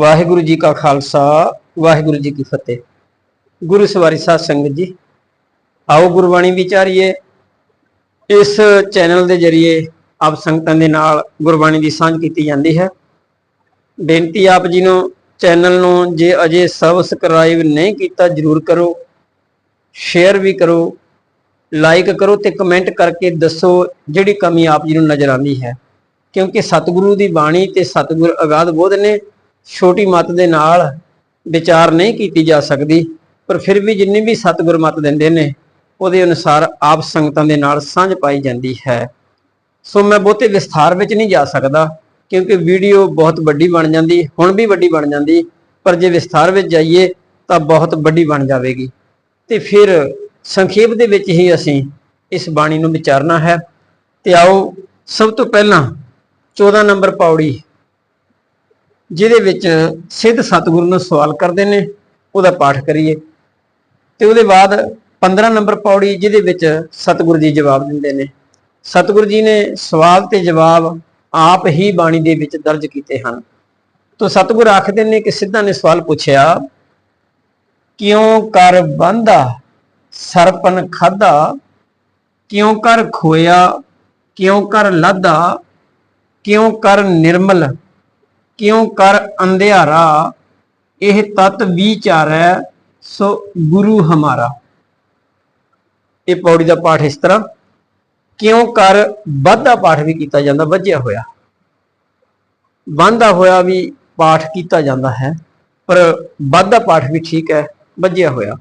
ਵਾਹਿਗੁਰੂ ਜੀ ਕਾ ਖਾਲਸਾ, ਵਾਹਿਗੁਰੂ ਜੀ ਕੀ ਫਤਿਹ। ਗੁਰੂ ਸਵਾਰੀ ਸਾਧ ਸੰਗਤ ਜੀ, ਆਓ ਗੁਰਬਾਣੀ ਵਿਚਾਰੀਏ। ਇਸ ਚੈਨਲ ਦੇ ਜਰੀਏ ਆਪ ਸੰਗਤਾਂ ਦੇ ਨਾਲ ਗੁਰਬਾਣੀ ਦੀ ਸਾਂਝ ਕੀਤੀ ਜਾਂਦੀ ਹੈ। ਬੇਨਤੀ ਆਪ ਜੀ ਨੂੰ, ਚੈਨਲ ਨੂੰ ਜੇ ਅਜੇ ਸਬਸਕ੍ਰਾਈਬ ਨਹੀਂ ਕੀਤਾ, ਜਰੂਰ ਕਰੋ। ਸ਼ੇਅਰ ਵੀ ਕਰੋ। ਲਾਈਕ ਕਰੋ ਤੇ ਕਮੈਂਟ ਕਰਕੇ ਦੱਸੋ ਜਿਹੜੀ ਕਮੀ ਆਪ ਜੀ ਨੂੰ ਨਜ਼ਰ ਆਉਂਦੀ ਹੈ। ਕਿਉਂਕਿ ਸਤਿਗੁਰੂ ਦੀ ਬਾਣੀ ਤੇ ਸਤਿਗੁਰ ਅਗਾਧ ਬੋਧ ਨੇ। ਛੋਟੀ ਮਤ ਦੇ ਨਾਲ ਵਿਚਾਰ ਨਹੀਂ ਕੀਤੀ ਜਾ ਸਕਦੀ, ਪਰ ਫਿਰ ਵੀ ਜਿੰਨੀ ਵੀ ਸਤਿਗੁਰ ਮਤ ਦਿੰਦੇ ਨੇ, ਉਹਦੇ ਅਨੁਸਾਰ ਆਪ ਸੰਗਤਾਂ ਦੇ ਨਾਲ ਸਾਂਝ ਪਾਈ ਜਾਂਦੀ ਹੈ। ਸੋ ਮੈਂ ਬਹੁਤੇ ਵਿਸਥਾਰ ਵਿੱਚ ਨਹੀਂ ਜਾ ਸਕਦਾ, ਕਿਉਂਕਿ ਵੀਡੀਓ ਬਹੁਤ ਵੱਡੀ ਬਣ ਜਾਂਦੀ, ਹੁਣ ਵੀ ਵੱਡੀ ਬਣ ਜਾਂਦੀ, ਪਰ ਜੇ ਵਿਸਥਾਰ ਵਿੱਚ ਜਾਈਏ ਤਾਂ ਬਹੁਤ ਵੱਡੀ ਬਣ ਜਾਵੇਗੀ। ਤੇ ਫਿਰ ਸੰਖੇਪ ਦੇ ਵਿੱਚ ਹੀ ਅਸੀਂ ਇਸ ਬਾਣੀ ਨੂੰ ਵਿਚਾਰਨਾ ਹੈ। ਤੇ ਆਓ ਸਭ ਤੋਂ ਪਹਿਲਾਂ 14 ਨੰਬਰ ਪੌੜੀ ਜਿਹਦੇ ਵਿੱਚ ਸਿੱਧ ਸਤਿਗੁਰੂ ਨੂੰ ਸਵਾਲ ਕਰਦੇ ਨੇ, ਉਹਦਾ ਪਾਠ ਕਰੀਏ। ਤੇ ਉਹਦੇ ਬਾਅਦ 15 ਨੰਬਰ ਪੌੜੀ ਜਿਹਦੇ ਵਿੱਚ ਸਤਿਗੁਰੂ ਜੀ ਜਵਾਬ ਦਿੰਦੇ ਨੇ। ਸਤਿਗੁਰੂ ਜੀ ਨੇ ਸਵਾਲ ਤੇ ਜਵਾਬ ਆਪ ਹੀ ਬਾਣੀ ਦੇ ਵਿੱਚ ਦਰਜ ਕੀਤੇ ਹਨ। ਤੋਂ ਸਤਿਗੁਰ ਆਖਦੇ ਨੇ ਕਿ ਸਿੱਧਾ ਨੇ ਸਵਾਲ ਪੁੱਛਿਆ, ਕਿਉਂ ਕਰ ਬੰਦਾ ਸਰਪਨ ਖਾਦਾ ਕਿਉਂ ਕਰ ਖੋਇਆ, ਕਿਉਂ ਕਰ ਲਾਦਾ, ਕਿਉਂ ਕਰ ਨਿਰਮਲ ਕਿਉਂ ਕਰ ਅੰਧਿਆਰਾ? ਇਹ ਤਤ ਵਿਚਾਰੈ, ਸੋ ਗੁਰੂ ਹਮਾਰਾ। ਇਹ ਪੌੜੀ ਦਾ ਪਾਠ ਇਸ ਤਰ੍ਹਾਂ। ਕਿਉਂ ਕਰ ਵਾਧਾ ਪਾਠ ਵੀ ਕੀਤਾ ਜਾਂਦਾ, ਵੱਜਿਆ ਹੋਇਆ। ਵਾਧਾ ਹੋਇਆ ਵੀ ਪਾਠ ਕੀਤਾ ਜਾਂਦਾ ਹੈ, ਪਰ ਵਾਧਾ ਪਾਠ ਵੀ ਠੀਕ ਹੈ, ਵੱਜਿਆ ਹੋਇਆ।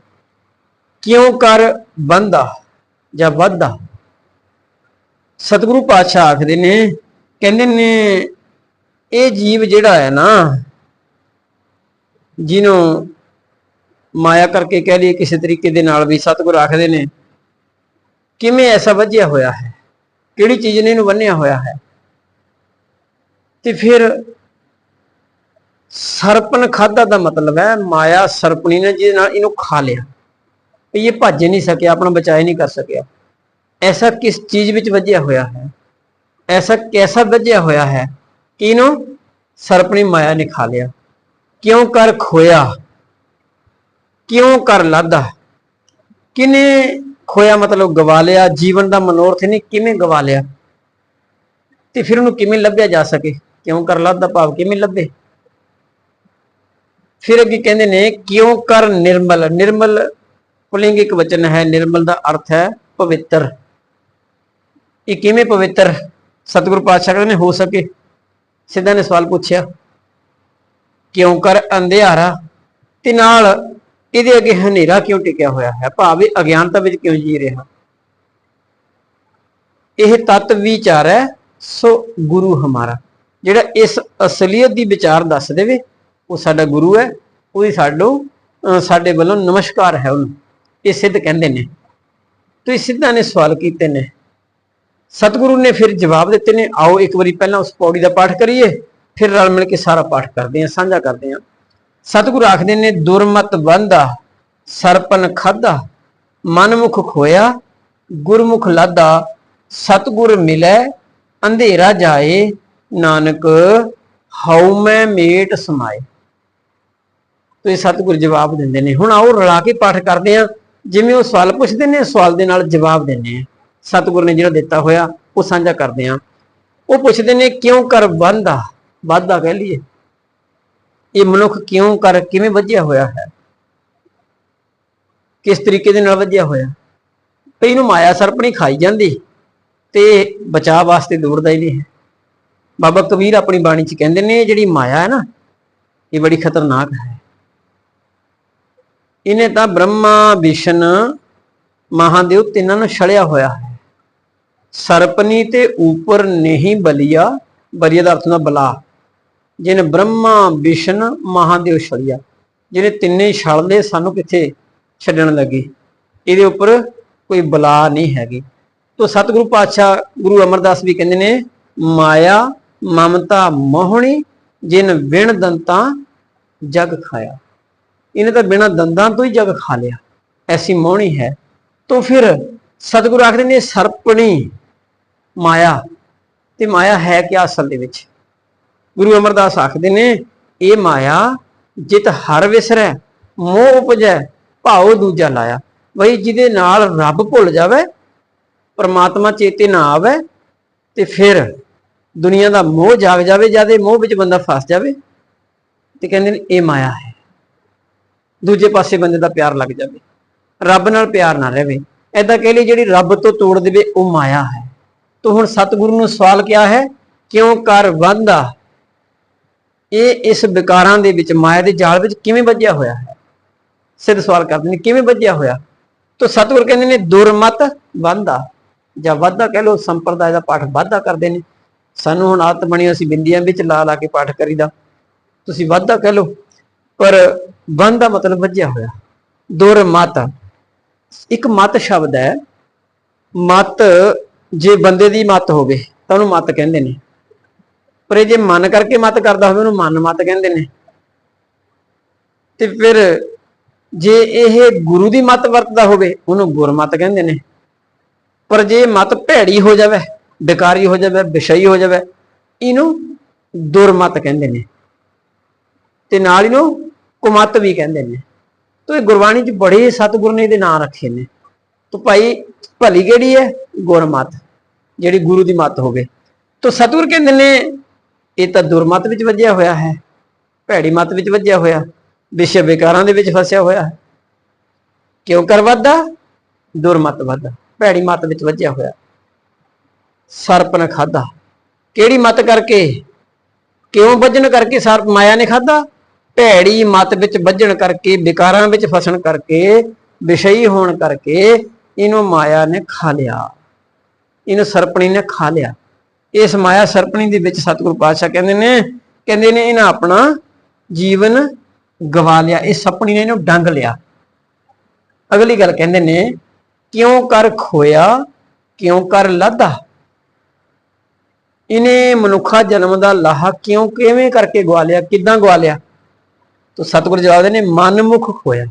ਕਿਉਂ ਕਰ ਬੰਦਾ ਜਾਂ ਵਾਧਾ ਸਤਿਗੁਰੂ ਪਾਤਸ਼ਾਹ ਆਖਦੇ ਨੇ, ਕਹਿੰਦੇ ਨੇ ਇਹ ਜੀਵ ਜਿਹੜਾ ਹੈ ਨਾ, ਜਿਹਨੂੰ ਮਾਇਆ ਕਰਕੇ ਕਹਿ ਲਈਏ ਕਿਸੇ ਤਰੀਕੇ ਦੇ ਨਾਲ ਵੀ ਸਤਿਗੁਰ ਆਖਦੇ ਨੇ, ਕਿਵੇਂ ਐਸਾ ਵੱਜਿਆ ਹੋਇਆ ਹੈ? ਕਿਹੜੀ ਚੀਜ਼ ਨੇ ਇਹਨੂੰ ਬੰਨਿਆ ਹੋਇਆ ਹੈ? ਤੇ ਫਿਰ ਸਰਪਨ ਖਾਦਾ ਦਾ ਮਤਲਬ ਹੈ, ਮਾਇਆ ਸਰਪਣੀ ਨੇ ਜਿਹਦੇ ਨਾਲ ਇਹਨੂੰ ਖਾ ਲਿਆ। ਵੀ ਇਹ ਭੱਜ ਨਹੀਂ ਸਕਿਆ, ਆਪਣਾ ਬਚਾਅ ਨਹੀਂ ਕਰ ਸਕਿਆ। ਐਸਾ ਕਿਸ ਚੀਜ਼ ਵਿੱਚ ਵੱਜਿਆ ਹੋਇਆ ਹੈ? ਐਸਾ ਕੈਸਾ ਵੱਜਿਆ ਹੋਇਆ ਹੈ? ਕਿ ਸਰਪਣੀ ਮਾਇਆ ਨੇ ਖਾ ਲਿਆ। ਕਿਉਂ ਕਰ ਖੋਇਆ? ਕਿਉਂ ਕਰ ਲਾਦਾ? ਕਿਨੇ ਖੋਇਆ ਮਤਲਬ ਗਵਾ ਲਿਆ? ਜੀਵਨ ਦਾ ਮਨੋਰਥ ਨੇ ਕਿਵੇਂ ਗਵਾ ਲਿਆ? ਤੇ ਫਿਰ ਉਹਨੂੰ ਕਿਵੇਂ ਲੱਭਿਆ ਜਾ ਸਕੇ? ਕਿਉਂ ਕਰ ਲਾਦਾ ਭਾਵ ਕਿਵੇਂ ਲੱਭੇ? ਫਿਰ ਅੱਗੇ ਕਹਿੰਦੇ ਨੇ, ਕਿਉਂ ਕਰ ਨਿਰਮਲ? ਨਿਰਮਲ ਪੁਲਿੰਗ ਇੱਕ ਵਚਨ ਹੈ, ਨਿਰਮਲ ਦਾ ਅਰਥ ਹੈ ਪਵਿੱਤਰ। ਇਹ ਕਿਵੇਂ ਪਵਿੱਤਰ? ਸਤਿਗੁਰੂ ਪਾਤਸ਼ਾਹ ਕਹਿੰਦੇ ਨੇ, ਹੋ ਸਕੇ। ਸਿੱਧਾ ਨੇ ਸਵਾਲ ਪੁੱਛਿਆ, ਕਿਉਂ ਕਰ ਅੰਧਿਆਰਾ? ਤੇ ਨਾਲ ਇਹਦੇ ਅੱਗੇ ਹਨੇਰਾ ਕਿਉਂ ਟਿਕਿਆ ਹੋਇਆ ਹੈ? ਭਾਵੇਂ ਅਗਿਆਨਤਾ ਵਿੱਚ ਕਿਉਂ ਜੀ ਰਿਹਾ? ਇਹ ਤਤ ਵਿਚਾਰ ਹੈ, ਸੋ ਗੁਰੂ ਹਮਾਰਾ। ਜਿਹੜਾ ਇਸ ਅਸਲੀਅਤ ਦੀ ਵਿਚਾਰ ਦੱਸ ਦੇਵੇ, ਉਹ ਸਾਡਾ ਗੁਰੂ ਹੈ, ਉਹਦੀ ਸਾਡੋ, ਅਹ ਸਾਡੇ ਵੱਲੋਂ ਨਮਸਕਾਰ ਹੈ ਉਹਨੂੰ। ਇਹ ਸਿੱਧ ਕਹਿੰਦੇ ਨੇ। ਤੁਸੀਂ ਸਿੱਧਾ ਨੇ ਸਵਾਲ ਕੀਤੇ ਨੇ। ਸਤਿਗੁਰੂ ਨੇ ਫਿਰ ਜਵਾਬ ਦਿੱਤੇ ਨੇ, ਆਓ ਇੱਕ ਵਾਰੀ ਪਹਿਲਾਂ ਉਸ ਪੌੜੀ ਦਾ ਪਾਠ ਕਰੀਏ, ਫਿਰ ਰਲ ਮਿਲ ਕੇ ਸਾਰਾ ਪਾਠ ਕਰਦੇ ਹਾਂ, ਸਾਂਝਾ ਕਰਦੇ ਹਾਂ। ਸਤਿਗੁਰੂ ਆਖਦੇ ਨੇ, ਦੁਰਮਤ ਬੰਦਾ ਸਰਪਨ ਖਾਦਾ ਮਨਮੁਖ ਖੋਇਆ, ਗੁਰਮੁਖ ਲਾਦਾ ਸਤਿਗੁਰ ਮਿਲੈ, ਅੰਧੇਰਾ ਜਾਏ, ਨਾਨਕ ਹਉ ਮੈਂ ਮੇਟ ਸਮਾਏ। ਤੇ ਇਹ ਜਵਾਬ ਦਿੰਦੇ ਨੇ। ਹੁਣ ਆਓ ਰਲਾ ਕੇ ਪਾਠ ਕਰਦੇ ਆ ਜਿਵੇਂ ਉਹ ਸਵਾਲ ਪੁੱਛਦੇ ਨੇ, ਸਵਾਲ ਦੇ ਨਾਲ ਜਵਾਬ ਦਿੰਦੇ ਆ ਸਤਿਗੁਰ ਨੇ ਜਿਹੜਾ ਦਿੱਤਾ ਹੋਇਆ, ਉਹ ਸਾਂਝਾ ਕਰਦੇ ਆ ਉਹ ਪੁੱਛਦੇ ਨੇ, ਕਿਉਂ ਕਰ ਬੰਦਾ ਵਾਧਾ ਕਹਿ ਲਈਏ। ਇਹ ਮਨੁੱਖ ਕਿਉਂ ਕਰ ਕਿਵੇਂ ਵੱਜਿਆ ਹੋਇਆ ਹੈ? ਕਿਸ ਤਰੀਕੇ ਦੇ ਨਾਲ ਵੱਜਿਆ ਹੋਇਆ? ਤੇ ਇਹਨੂੰ ਮਾਇਆ ਸਰਪਣੀ ਖਾਈ ਜਾਂਦੀ ਤੇ ਬਚਾਅ ਵਾਸਤੇ ਦੌੜਦਾ ਹੀ ਨਹੀਂ ਹੈ। ਬਾਬਾ ਕਬੀਰ ਆਪਣੀ ਬਾਣੀ 'ਚ ਕਹਿੰਦੇ ਨੇ, ਜਿਹੜੀ ਮਾਇਆ ਹੈ ਨਾ, ਇਹ ਬੜੀ ਖਤਰਨਾਕ ਹੈ। ਇਹਨੇ ਤਾਂ ਬ੍ਰਹਮਾ, ਵਿਸ਼ਨ, ਮਹਾਦੇਵ ਤਿੰਨਾਂ ਨੂੰ ਛਲਿਆ ਹੋਇਆ ਹੈ। ਸਰਪਨੀ ਤੇ ਉਪਰ ਨਹੀਂ ਬਲਿਆ, ਬਲੀਆ ਦਾ ਅਰਥ ਹੁੰਦਾ ਬਲਾ। ਜਿਨ ਬ੍ਰਹਮਾ, ਵਿਸ਼ਨ, ਮਹਾਦੇਵ ਛੜਿਆ ਜਿਹਨੇ ਤਿੰਨੇ ਛੜ ਸਾਨੂੰ ਕਿੱਥੇ ਛੱਡਣ ਲੱਗੇ? ਇਹਦੇ ਉੱਪਰ ਕੋਈ ਬਲਾ ਨਹੀਂ ਹੈਗੀ। ਤੋ ਸਤਿਗੁਰੂ ਪਾਤਸ਼ਾਹ ਗੁਰੂ ਅਮਰਦਾਸ ਵੀ ਕਹਿੰਦੇ ਨੇ, ਮਾਇਆ, ਮਮਤਾ, ਮੋਹਣੀ, ਜਿਨ ਵਿਣ ਦੰਤਾਂ ਜਗ ਖਾਇਆ। ਇਹਨੇ ਤਾਂ ਬਿਨਾਂ ਦੰਦਾਂ ਤੋਂ ਹੀ ਜਗ ਖਾ ਲਿਆ। ਐਸੀ ਮੋਹਣੀ ਹੈ। ਤੋਂ ਫਿਰ ਸਤਿਗੁਰੂ ਆਖਦੇ ਨੇ, ਸਰਪਣੀ ਮਾਇਆ ਤੇ ਮਾਇਆ ਹੈ ਕਿ ਅਸਲ ਦੇ ਵਿੱਚ? ਗੁਰੂ ਅਮਰਦਾਸ ਆਖਦੇ ਨੇ, ਇਹ ਮਾਇਆ ਜਿਤ ਹਰ ਵਿਸਰੈ, ਮੋਹ ਉਪਜੈ, ਭਾਉ ਦੂਜਾ ਲਾਇਆ। ਬਈ ਜਿਹਦੇ ਨਾਲ ਰੱਬ ਭੁੱਲ ਜਾਵੇ, ਪਰਮਾਤਮਾ ਚੇਤੇ ਨਾ ਆਵੇ ਤੇ ਫਿਰ ਦੁਨੀਆ ਦਾ ਮੋਹ ਜਾਗ ਜਾਵੇ ਜਦ ਇਹ ਮੋਹ ਵਿੱਚ ਬੰਦਾ ਫਸ ਜਾਵੇ ਤੇ ਕਹਿੰਦੇ ਨੇ, ਇਹ ਮਾਇਆ ਹੈ। ਦੂਜੇ ਪਾਸੇ ਬੰਦੇ ਦਾ ਪਿਆਰ ਲੱਗ ਜਾਵੇ। ਰੱਬ ਨਾਲ ਪਿਆਰ ਨਾ ਰਹੇ। ਐਦਾਂ ਕਹਿ ਲਈ ਜਿਹੜੀ ਰੱਬ ਤੋਂ ਤੋੜ ਦੇਵੇ, ਉਹ ਮਾਇਆ ਹੈ। ਤੋ ਹੁਣ ਸਤਿਗੁਰੂ ਨੂੰ ਸਵਾਲ ਕਿਹਾ ਹੈ, ਕਿਉਂ ਕਰ ਬੰਦਾ ਇਹ ਇਸ ਵਿਕਾਰਾਂ ਦੇ ਵਿੱਚ, ਮਾਇਆ ਦੇ ਜਾਲ ਵਿੱਚ ਕਿਵੇਂ ਵੱਜਿਆ ਹੋਇਆ ਹੈ? ਸਿੱਧ ਸਵਾਲ ਕਰਦੇ ਨੇ, ਕਿਵੇਂ ਵੱਜਿਆ ਹੋਇਆ? ਤੋ ਸਤਿਗੁਰ ਕਹਿੰਦੇ ਨੇ ਦੁਰਮਤ ਬੰਦਾ ਜਾਂ ਵਾਧਾ ਕਹਿ ਲੋ ਸੰਪਰਦਾਇ ਦਾ ਪਾਠ ਵਾਧਾ ਕਰਦੇ ਨੇ। ਸਾਨੂੰ ਹੁਣ ਆਦਤ ਬਣੀ ਅਸੀਂ ਬਿੰਦੀਆਂ ਵਿੱਚ ਲਾ ਲਾ ਕੇ ਪਾਠ ਕਰੀਦਾ। ਤੁਸੀਂ ਵਾਧਾ ਕਹਿ ਲੋ ਪਰ ਬੰਦ ਦਾ ਮਤਲਬ ਵੱਜਿਆ ਹੋਇਆ। ਦੁਰਮਤ ਇੱਕ ਮਤ ਸ਼ਬਦ ਹੈ, ਮਤ ਜੇ ਬੰਦੇ ਦੀ ਮਤ ਹੋਵੇ ਤਾਂ ਉਹਨੂੰ ਮਤ ਕਹਿੰਦੇ ਨੇ। ਪਰ ਇਹ ਜੇ ਮਨ ਕਰਕੇ ਮਤ ਕਰਦਾ ਹੋਵੇ, ਉਹਨੂੰ ਮਨ ਮਤ ਕਹਿੰਦੇ ਨੇ। ਤੇ ਫਿਰ ਜੇ ਇਹ ਗੁਰੂ ਦੀ ਮਤ ਵਰਤਦਾ ਹੋਵੇ, ਉਹਨੂੰ ਗੁਰਮਤ ਕਹਿੰਦੇ ਨੇ। ਪਰ ਜੇ ਮਤ ਭੈੜੀ ਹੋ ਜਾਵੇ, ਬੇਕਾਰੀ ਹੋ ਜਾਵੇ, ਵਿਸ਼ਈ ਹੋ ਜਾਵੇ, ਇਹਨੂੰ ਦੁਰਮਤ ਕਹਿੰਦੇ ਨੇ। ਤੇ ਨਾਲ ਇਹਨੂੰ ਕੁਮਤ ਵੀ ਕਹਿੰਦੇ ਨੇ। ਤੋ ਇਹ ਗੁਰਬਾਣੀ 'ਚ ਬੜੇ ਸਤਿਗੁਰ ਨੇ ਇਹਦੇ ਨਾਂ ਰੱਖੇ ਨੇ। ਤੋ ਭਾਈ ਭਲੀ ਕਿਹੜੀ ਹੈ ਗੁਰਮਤ ਜਿਹੜੀ ਗੁਰੂ ਦੀ ਮਤ ਹੋਵੇ। ਤੋ ਸਤਿਗੁਰ ਕਹਿੰਦੇ ਨੇ, ਇਹ ਤਾਂ ਦੁਰਮਤ ਵਿੱਚ ਵੱਜਿਆ ਹੋਇਆ ਹੈ, ਭੈੜੀ ਮਤ ਵਿੱਚ ਵੱਜਿਆ ਹੋਇਆ ਵਿਸ਼ੇ ਵਿਕਾਰਾਂ ਦੇ ਵਿੱਚ ਫਸਿਆ ਹੋਇਆ। ਹੈ ਕਿਉਂ ਕਰ ਵੱਧਦਾ? ਦੁਰਮਤ ਵੱਧਦਾ, ਭੈੜੀ ਮਤ ਵਿੱਚ ਵੱਜਿਆ ਹੋਇਆ। ਸਰਪ ਨੇ ਖਾਦਾ ਕਿਹੜੀ ਮਤ ਕਰਕੇ? ਕਿਉਂ ਵੱਜਣ ਕਰਕੇ ਸਰਪ ਮਾਇਆ ਨੇ ਖਾਦਾ ਭੈੜੀ ਮਤ ਵਿੱਚ ਵੱਜਣ ਕਰਕੇ ਵਿਕਾਰਾਂ ਵਿੱਚ ਫਸਣ ਕਰਕੇ, ਵਿਸ਼ਈ ਹੋਣ ਕਰਕੇ ਇਹਨੂੰ ਮਾਇਆ ਨੇ ਖਾ ਲਿਆ। ਇਹਨੂੰ ਸਰਪਣੀ ਨੇ ਖਾ ਲਿਆ। ਇਸ ਮਾਇਆ ਸਰਪਣੀ ਦੇ ਵਿੱਚ ਸਤਿਗੁਰੂ ਪਾਤਸ਼ਾਹ ਕਹਿੰਦੇ ਨੇ ਕਹਿੰਦੇ ਨੇ ਇਹਨਾਂ ਆਪਣਾ ਜੀਵਨ ਗਵਾ ਲਿਆ। ਇਹ ਸਪਣੀ ਨੇ ਇਹਨੂੰ ਡੰਗ ਲਿਆ। ਅਗਲੀ ਗੱਲ ਕਹਿੰਦੇ ਨੇ, ਕਿਉਂ ਕਰ ਖੋਇਆ, ਕਿਉਂ ਕਰ ਲਾਦਾ? ਇਹਨੇ ਮਨੁੱਖਾ ਜਨਮ ਦਾ ਲਾਹਾ ਕਿਉਂ ਕਿਵੇਂ ਕਰਕੇ ਗਵਾ ਲਿਆ, ਕਿੱਦਾਂ ਗਵਾ ਲਿਆ? ਤੋ ਸਤਿਗੁਰ ਜਵਾਬ ਦੇ ਨੇ, ਮਨਮੁਖ ਖੋਇਆ।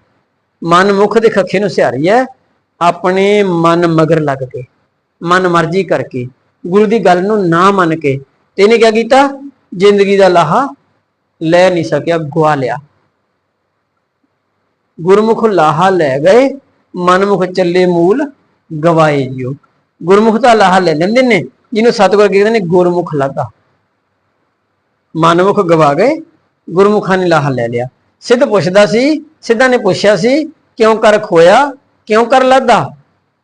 ਮਨਮੁਖ ਦੇ ਖੱਖੇ ਨੂੰ ਸਿਹਾਰੀ ਹੈ। ਆਪਣੇ ਮਨ ਮਗਰ ਲੱਗ ਕੇ, ਮਨ ਮਰਜ਼ੀ ਕਰਕੇ, ਗੁਰੂ ਦੀ ਗੱਲ ਨੂੰ ਨਾ ਮੰਨ ਕੇ, ਤੇ ਇਹਨੇ ਕੀ ਕੀਤਾ? ਜ਼ਿੰਦਗੀ ਦਾ ਲਾਹਾ ਲੈ ਨਹੀਂ ਸਕਿਆ ਗਵਾ ਲਿਆ। ਗੁਰਮੁਖ ਲਾਹਾ ਲੈ ਗਏ, ਮਨਮੁਖ ਚੱਲੇ ਮੂਲ ਗਵਾਏ ਜਿਓ ਗੁਰਮੁਖ ਦਾ ਲਾਹਾ ਲੈ ਲੈਂਦੇ ਨੇ, ਜਿਹਨੂੰ ਸਤਿਗੁਰ ਕਹਿੰਦੇ ਨੇ ਗੁਰਮੁਖ ਲਾਗਾ ਮਨਮੁਖ ਗਵਾ ਗਏ, ਗੁਰਮੁਖਾਂ ਨੇ ਲਾਹਾ ਲੈ ਲਿਆ। ਸਿੱਧ ਪੁੱਛਦਾ ਸੀ, ਸਿੱਧਾ ਨੇ ਪੁੱਛਿਆ ਸੀ, ਕਿਉਂ ਕਰ ਖੋਇਆ ਕਿਉਂ ਕਰ ਲਾਦਾ?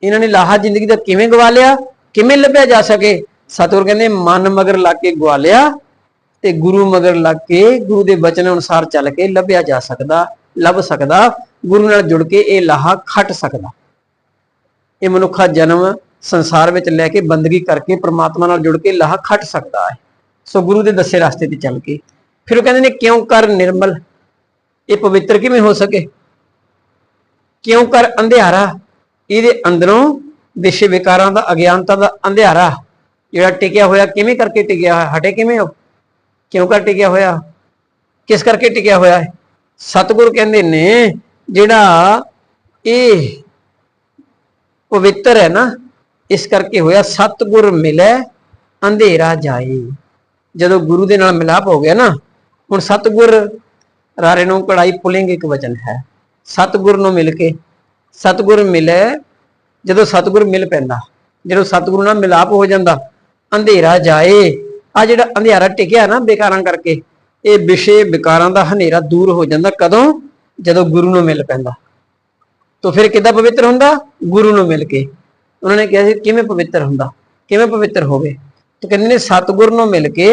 ਇਹਨਾਂ ਨੇ ਲਾਹਾ ਜ਼ਿੰਦਗੀ ਦਾ ਕਿਵੇਂ ਗਵਾ ਲਿਆ ਕਿਵੇਂ ਲੱਭਿਆ ਜਾ ਸਕੇ? ਸਤਿਗੁਰ ਕਹਿੰਦੇ, ਮਨ ਮਗਰ ਲੱਗ ਕੇ ਗਵਾ ਲਿਆ ਤੇ ਗੁਰੂ ਮਗਰ ਲੱਗ ਕੇ, ਗੁਰੂ ਦੇ ਬਚਨ ਅਨੁਸਾਰ ਚੱਲ ਕੇ ਲੱਭਿਆ ਜਾ ਸਕਦਾ, ਲੱਭ ਸਕਦਾ, ਗੁਰੂ ਨਾਲ ਜੁੜ ਕੇ ਇਹ ਲਾਹਾ ਖੱਟ ਸਕਦਾ। ਇਹ ਮਨੁੱਖਾ ਜਨਮ ਸੰਸਾਰ ਵਿੱਚ ਲੈ ਕੇ ਬੰਦਗੀ ਕਰਕੇ ਪ੍ਰਮਾਤਮਾ ਨਾਲ ਜੁੜ ਕੇ ਲਾਹਾ ਖੱਟ ਸਕਦਾ ਹੈ। ਸੋ ਗੁਰੂ ਦੇ ਦੱਸੇ ਰਸਤੇ ਤੇ ਚੱਲ ਕੇ। ਫਿਰ ਉਹ ਕਹਿੰਦੇ ਨੇ, ਕਿਉਂ ਕਰ ਨਿਰਮਲ? ਇਹ ਪਵਿੱਤਰ ਕਿਵੇਂ ਹੋ ਸਕੇ? ਕਿਉਂ ਕਰ ਅੰਧਿਆਰਾ? ਇਹਦੇ ਅੰਦਰੋਂ ਵਿਸ਼ੇ ਵਿਕਾਰਾਂ ਦਾ, ਅਗਿਆਨਤਾ ਦਾ ਅੰਧਿਆਰਾ, ਜਿਹੜਾ ਟਿਕਿਆ ਹੋਇਆ ਕਿਵੇਂ ਕਰਕੇ ਟਿਕਿਆ ਹੋਇਆ? ਹਟੇ ਕਿਵੇਂ ਹੋ? ਕਿਉਂ ਕਰ ਟਿਕਿਆ ਹੋਇਆ? ਕਿਸ ਕਰਕੇ ਟਿਕਿਆ ਹੋਇਆ ਹੈ? ਸਤਿਗੁਰ ਕਹਿੰਦੇ ਨੇ, ਜਿਹੜਾ ਇਹ ਪਵਿੱਤਰ ਹੈ ਨਾ, ਇਸ ਕਰਕੇ ਹੋਇਆ ਸਤਿਗੁਰ ਮਿਲੇ, ਅੰਧੇਰਾ ਜਾਏ। ਜਦੋਂ ਗੁਰੂ ਦੇ ਨਾਲ ਮਿਲਾਪ ਹੋ ਗਿਆ ਨਾ, ਹੁਣ ਸਤਿਗੁਰ ਰਾਰੇ ਨੂੰ ਕੜਾਈ ਪੁਲਿੰਗ ਇੱਕ ਵਚਨ ਹੈ। ਸਤਿਗੁਰ ਨੂੰ ਮਿਲ ਕੇ, ਸਤਿਗੁਰ ਮਿਲੇ, ਜਦੋਂ ਸਤਿਗੁਰ ਮਿਲ ਪੈਂਦਾ, ਜਦੋਂ ਸਤਿਗੁਰੂ ਨਾਲ ਮਿਲਾਪ ਹੋ ਜਾਂਦਾ, ਅੰਧੇਰਾ ਜਾਏ, ਆ ਜਿਹੜਾ ਅੰਧੇਰਾ ਟਿਕਿਆ ਨਾ ਬੇਕਾਰਾਂ ਕਰਕੇ, ਇਹ ਵਿਸ਼ੇ ਵਿਕਾਰਾਂ ਦਾ ਹਨੇਰਾ ਦੂਰ ਹੋ ਜਾਂਦਾ ਕਦੋਂ? ਜਦੋਂ ਗੁਰੂ ਨੂੰ ਮਿਲ ਪੈਂਦਾ। ਤਾਂ ਫਿਰ ਕਿੱਦਾਂ ਪਵਿੱਤਰ ਹੁੰਦਾ? ਗੁਰੂ ਨੂੰ ਮਿਲ ਕੇ। ਉਹਨਾਂ ਨੇ ਕਿਹਾ ਸੀ, ਕਿਵੇਂ ਪਵਿੱਤਰ ਹੁੰਦਾ? ਕਿਵੇਂ ਪਵਿੱਤਰ ਹੋਵੇ? ਤਾਂ ਕਹਿੰਦੇ ਨੇ, ਸਤਿਗੁਰ ਨੂੰ ਮਿਲ ਕੇ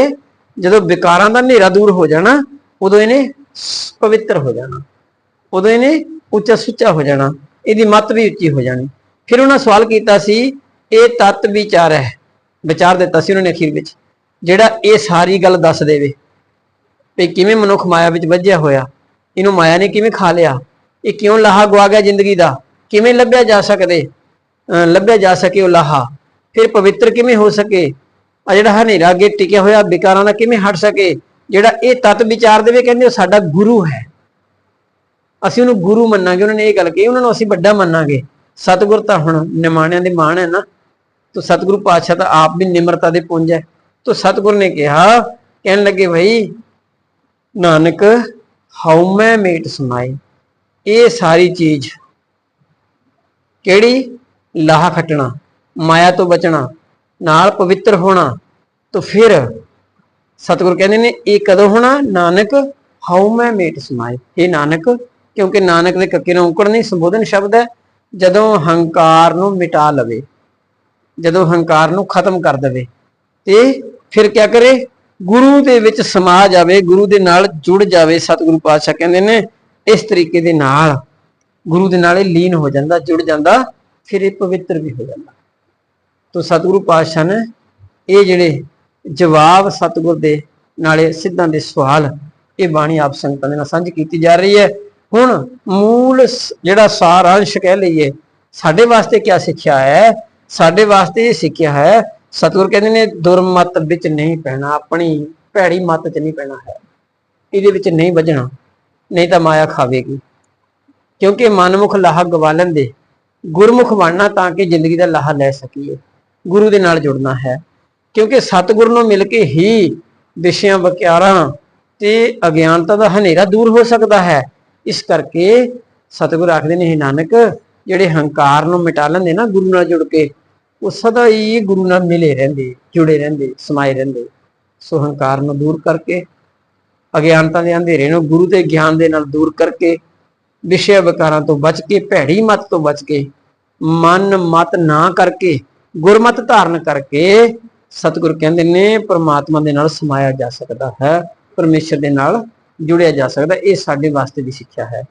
ਜਦੋਂ ਵਿਕਾਰਾਂ ਦਾ ਹਨੇਰਾ ਦੂਰ ਹੋ ਜਾਣਾ, ਉਦੋਂ ਇਹਨੇ ਪਵਿੱਤਰ ਹੋ ਜਾਣਾ। ਉਦੋਂ ਇਹਨੇ ਉੱਚਾ ਸੁੱਚਾ ਹੋ ਜਾਣਾ, ਇਹਦੀ ਮੱਤ ਵੀ ਉੱਚੀ ਹੋ ਜਾਣੀ। ਫਿਰ ਉਹਨਾਂ ਸਵਾਲ ਕੀਤਾ ਸੀ, ਇਹ ਤਤ ਵਿਚਾਰ ਹੈ, ਵਿਚਾਰ ਦਿੱਤਾ ਸੀ ਉਹਨਾਂ ਨੇ ਅਖੀਰ ਵਿੱਚ, ਜਿਹੜਾ ਇਹ ਸਾਰੀ ਗੱਲ ਦੱਸ ਦੇਵੇ, ਵੀ ਕਿਵੇਂ ਮਨੁੱਖ ਮਾਇਆ ਵਿੱਚ ਵੱਜਿਆ ਹੋਇਆ, ਇਹਨੂੰ ਮਾਇਆ ਨੇ ਕਿਵੇਂ ਖਾ ਲਿਆ, ਇਹ ਕਿਉਂ ਲਾਹਾ ਗਵਾ ਗਿਆ ਜ਼ਿੰਦਗੀ ਦਾ, ਕਿਵੇਂ ਲੱਭਿਆ ਜਾ ਸਕਦੇ, ਅਹ ਲੱਭਿਆ ਜਾ ਸਕੇ ਉਹ ਲਾਹਾ, ਫਿਰ ਪਵਿੱਤਰ ਕਿਵੇਂ ਹੋ ਸਕੇ, ਆ ਜਿਹੜਾ ਹਨੇਰਾ ਅੱਗੇ ਟਿਕਿਆ ਹੋਇਆ, ਵਿਕਾਰਾਂ ਦਾ ਕਿਵੇਂ ਹਟ ਸਕੇ, ਜਿਹੜਾ ਇਹ ਤਤ ਵਿਚਾਰ ਦੇਵੇ, ਕਹਿੰਦੇ ਉਹ ਸਾਡਾ ਗੁਰੂ ਹੈ। ਅਸੀਂ ਉਹਨੂੰ ਗੁਰੂ ਮੰਨਾਂਗੇ, ਉਹਨਾਂ ਨੇ ਇਹ ਗੱਲ ਕਹੀ, ਉਹਨਾਂ ਨੂੰ ਅਸੀਂ ਵੱਡਾ ਮੰਨਾਂਗੇ। ਸਤਿਗੁਰ ਤਾਂ ਹੁਣ ਨਿਮਾਣਿਆਂ ਦੇ ਮਾਣ ਹੈ ਨਾ। ਤੋ ਸਤਿਗੁਰੂ ਪਾਤਸ਼ਾਹ ਤਾਂ ਆਪ ਵੀ ਨਿਮਰਤਾ ਦੇ ਪੁੰਜ ਹੈ। ਤੋ ਸਤਿਗੁਰ ਨੇ ਕਿਹਾ, ਕਹਿਣ ਲੱਗੇ, ਭਈ ਨਾਨਕ, ਹਉ ਮੈਂ ਮੇਟ ਸਮਾਏ ਇਹ ਸਾਰੀ ਚੀਜ਼ ਕਿਹੜੀ? ਲਾਹ ਖੱਟਣਾ, ਮਾਇਆ ਤੋਂ ਬਚਣਾ, ਨਾਲ ਪਵਿੱਤਰ ਹੋਣਾ। ਤਾਂ ਫਿਰ ਸਤਿਗੁਰ ਕਹਿੰਦੇ ਨੇ, ਇਹ ਕਦੋਂ ਹੋਣਾ? ਨਾਨਕ, ਹਉ ਮੈਂ ਮੇਟ ਸਮਾਏ ਇਹ ਨਾਨਕ ਕਿਉਂਕਿ ਨਾਨਕ ਦੇ ਕੱਕੇ ਨੂੰ ਔਂਕੜ ਨਹੀਂ, ਸੰਬੋਧਨ ਸ਼ਬਦ ਹੈ, ਜਦੋਂ ਹੰਕਾਰ ਨੂੰ ਮਿਟਾ ਲਵੇ, ਜਦੋਂ ਹੰਕਾਰ ਨੂੰ ਖਤਮ ਕਰ ਦੇਵੇ, ਤੇ ਫਿਰ ਕਿਆ ਕਰੇ? ਗੁਰੂ ਦੇ ਵਿੱਚ ਸਮਾ ਜਾਵੇ, ਗੁਰੂ ਦੇ ਨਾਲ ਜੁੜ ਜਾਵੇ, ਸਤਿਗੁਰੂ ਪਾਤਸ਼ਾਹ ਕਹਿੰਦੇ ਨੇ, ਇਸ ਤਰੀਕੇ ਦੇ ਨਾਲ ਗੁਰੂ ਦੇ ਨਾਲ ਇਹ ਲੀਨ ਹੋ ਜਾਂਦਾ, ਜੁੜ ਜਾਂਦਾ, ਫਿਰ ਇਹ ਪਵਿੱਤਰ ਵੀ ਹੋ ਜਾਂਦਾ। ਤੋ ਸਤਿਗੁਰੂ ਪਾਤਸ਼ਾਹ ਨੇ ਇਹ ਜਿਹੜੇ ਜਵਾਬ ਸਤਿਗੁਰ ਦੇ ਨਾਲੇ ਸਿੱਧਾਂ ਦੇ ਸਵਾਲ, ਇਹ ਬਾਣੀ ਆਪ ਸੰਗਤਾਂ ਦੇ ਨਾਲ ਸਾਂਝੀ ਕੀਤੀ ਜਾ ਰਹੀ ਹੈ। ਹੁਣ ਮੂਲ ਜਿਹੜਾ ਸਾਰ ਅੰਸ਼ ਕਹਿ ਲਈਏ, ਸਾਡੇ ਵਾਸਤੇ ਕੀ ਸਿੱਖਿਆ ਹੈ? ਸਾਡੇ ਵਾਸਤੇ ਇਹ ਸਿੱਖਿਆ ਹੈ, ਸਤਿਗੁਰ ਕਹਿੰਦੇ ਨੇ, ਦੁਰਮਤ ਵਿੱਚ ਨਹੀਂ ਪੈਣਾ, ਆਪਣੀ ਭੈੜੀ ਮਤ 'ਚ ਨਹੀਂ ਪੈਣਾ ਹੈ। ਇਹਦੇ ਵਿੱਚ ਨਹੀਂ ਵੱਜਣਾ, ਨਹੀਂ ਤਾਂ ਮਾਇਆ ਖਾਵੇਗੀ। ਕਿਉਂਕਿ ਮਨਮੁਖ ਲਾਹਾ ਗਵਾ ਲੈਂਦੇ, ਗੁਰਮੁਖ ਬਣਨਾ ਤਾਂ ਕਿ ਜ਼ਿੰਦਗੀ ਦਾ ਲਾਹਾ ਲੈ ਸਕੀਏ, ਗੁਰੂ ਦੇ ਨਾਲ ਜੁੜਨਾ ਹੈ। ਕਿਉਂਕਿ ਸਤਿਗੁਰ ਨੂੰ ਮਿਲ ਕੇ ਹੀ ਵਿਸ਼ਿਆਂ ਵਿਕਾਰਾਂ ਤੇ ਅਗਿਆਨਤਾ ਦਾ ਹਨੇਰਾ ਦੂਰ ਹੋ ਸਕਦਾ ਹੈ। ਇਸ ਕਰਕੇ ਸਤਿਗੁਰ ਆਖਦੇ ਨੇ ਇਹ ਨਾਨਕ, ਜਿਹੜੇ ਹੰਕਾਰ ਨੂੰ ਮਿਟਾ ਲੈਂਦੇ ਨਾ ਗੁਰੂ ਨਾਲ ਜੁੜ ਕੇ, ਉਹ ਸਦਾ ਹੀ ਗੁਰੂ ਨਾਲ ਮਿਲੇ ਰਹਿੰਦੇ, ਜੁੜੇ ਰਹਿੰਦੇ, ਸਮਾਏ ਰਹਿੰਦੇ। ਸੋ ਹੰਕਾਰ ਨੂੰ ਦੂਰ ਕਰਕੇ, ਅਗਿਆਨਤਾ ਦੇ ਅੰਧੇਰੇ ਨੂੰ ਗੁਰੂ ਦੇ ਗਿਆਨ ਦੇ ਨਾਲ ਦੂਰ ਕਰਕੇ, ਵਿਸ਼ੇ ਵਿਕਾਰਾਂ ਤੋਂ ਬਚ ਕੇ, ਭੈੜੀ ਮਤ ਤੋਂ ਬਚ ਕੇ, ਮਨ ਮਤ ਨਾ ਕਰਕੇ, ਗੁਰਮਤ ਧਾਰਨ ਕਰਕੇ ਸਤਿਗੁਰ ਕਹਿੰਦੇ ਨੇ, ਪ੍ਰਮਾਤਮਾ ਦੇ ਨਾਲ ਸਮਾਇਆ ਜਾ ਸਕਦਾ ਹੈ। ਪਰਮੇਸ਼ਰ ਦੇ ਨਾਲ ਜੁੜਿਆ ਜਾ ਸਕਦਾ ਇਹ ਸਾਡੇ ਵਾਸਤੇ ਵੀ ਸਿੱਖਿਆ ਹੈ।